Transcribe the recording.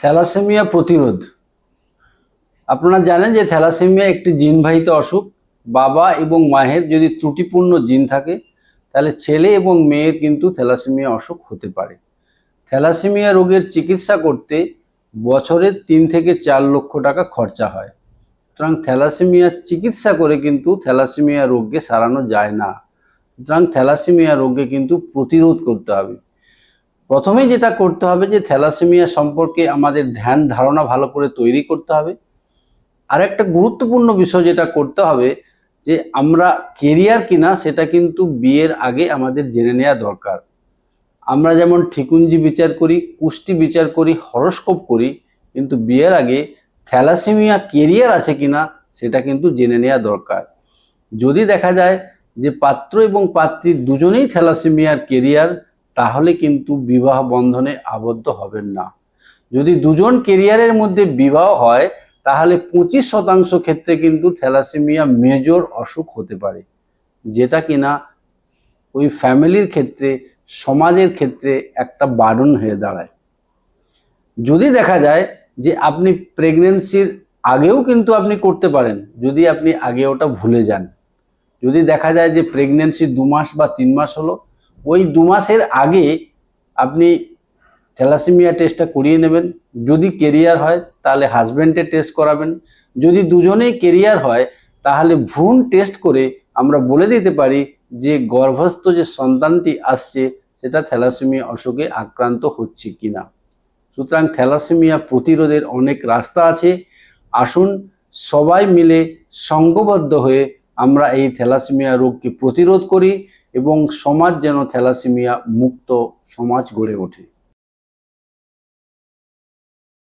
Thalassaemia প্রতিরোধ। আপনারা জানেন যে থ্যালাসেমিয়া একটি জিনবাহিত অসুখ। বাবা এবং মায়ের যদি ত্রুটিপূর্ণ জিন থাকে, তাহলে ছেলে এবং মেয়ের কিন্তু থ্যালাসেমিয়া অসুখ হতে পারে। থ্যালাসেমিয়া রোগের চিকিৎসা করতে বছরে তিন থেকে চার লক্ষ টাকা খরচা হয়। সুতরাং থ্যালাসেমিয়া চিকিৎসা করে কিন্তু থ্যালাসেমিয়া রোগকে সারানো যায় না। সুতরাং থ্যালাসেমিয়া রোগকে কিন্তু প্রতিরোধ করতে হবে। প্রথমেই যেটা করতে হবে যে থ্যালাসেমিয়া সম্পর্কে আমাদের ধ্যান ধারণা ভালো করে তৈরি করতে হবে। আর একটা গুরুত্বপূর্ণ বিষয় যেটা করতে হবে যে আমরা কেরিয়ার কিনা সেটা কিন্তু বিয়ের আগে আমাদের জেনে নেওয়া দরকার। আমরা যেমন ঠিকুঞ্জি বিচার করি, কুষ্টি বিচার করি, হরস্কোপ করি, কিন্তু বিয়ের আগে থ্যালাসেমিয়া কেরিয়ার আছে কিনা সেটা কিন্তু জেনে নেওয়া দরকার। যদি দেখা যায় যে পাত্র এবং পাত্রী দুজনেই থ্যালাসেমিয়ার কেরিয়ার তাহলে কিন্তু বিবাহ বন্ধনে আবদ্ধ হবেন না। যদি দুজন কেরিয়ারের মধ্যে বিবাহ হয়, তাহলে পঁচিশ শতাংশ ক্ষেত্রে কিন্তু থ্যালাসেমিয়া মেজর অসুখ হতে পারে, যেটা কিনা ওই ফ্যামিলির ক্ষেত্রে, সমাজের ক্ষেত্রে একটা বারণ হয়ে দাঁড়ায়। যদি দেখা যায় যে আপনি প্রেগনেন্সির আগেও কিন্তু আপনি করতে পারেন, যদি আপনি আগে ওটা ভুলে যান। যদি দেখা যায় যে প্রেগনেন্সি দু মাস বা তিন মাস হলো ওই দু মাসের আগে আপনি থ্যালাসেমিয়া টেস্টটা করিয়ে নেবেন। যদি কেরিয়ার হয়, তাহলে হাজব্যান্ডের টেস্ট করাবেন। যদি দুজনেই কেরিয়ার হয়, তাহলে ভ্রূণ টেস্ট করে আমরা বলে দিতে পারি যে গর্ভস্থ যে সন্তানটি আসছে, সেটা থ্যালাসেমিয়া অসুখে আক্রান্ত হচ্ছে কিনা। সুতরাং থ্যালাসেমিয়া প্রতিরোধের অনেক রাস্তা আছে। আসুন সবাই মিলে সঙ্গবদ্ধ হয়ে আমরা এই থ্যালাসেমিয়া রোগকে প্রতিরোধ করি। এবং সমাজ যেন থ্যালাসেমিয়া মুক্ত সমাজ গড়ে ওঠে।